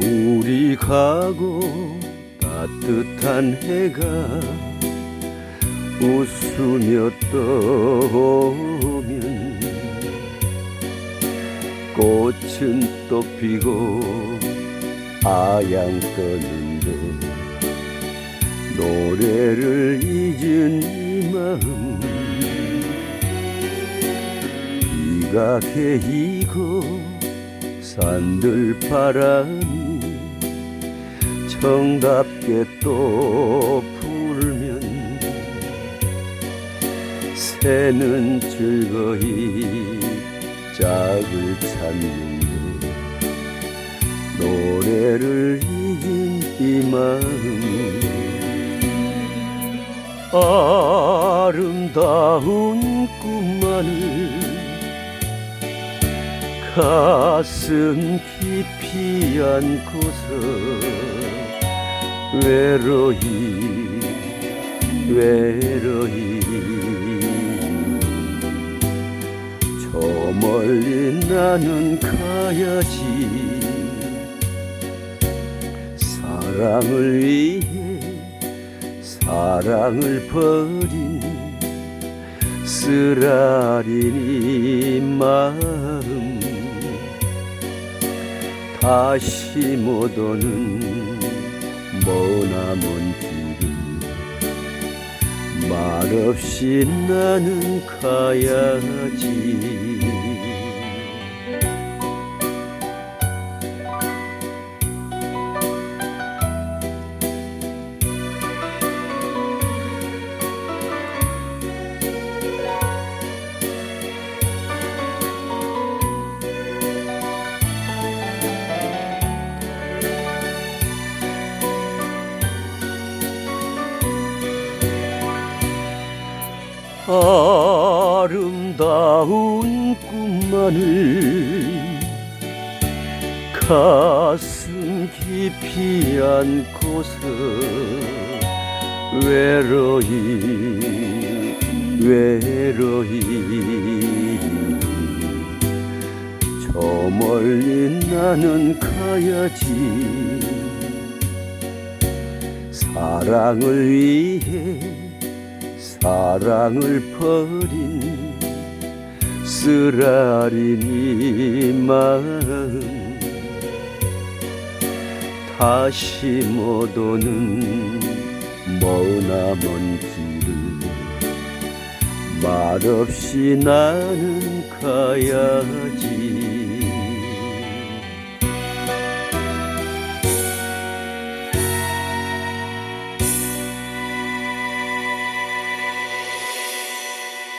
멀리 가고 따뜻한 해가 웃으며 떠오면 꽃은 또 피고 아양 떠는데 노래를 잊은 이 마음. 비가 개이고 산들 바람이 정답게 또 불면 새는 즐거이 짝을 찾는데 노래를 잊은 이 마음 아름다운 꿈만을 가슴 깊이 안고서 외로이 외로이. 저 멀리 나는 가야지. 사랑을 위해 사랑을 버린 쓰라린 이 마음. 다시 못 오는 머나먼 길을 말없이 나는 가야지 아름다운 꿈만을 가슴 깊이 안고서 외로이 외로이. 저 멀리 나는 가야지. 사랑을 위해 사랑을 버린 쓰라린 이 마음 다시 못 오는 머나먼 길을 말없이 나는 가야지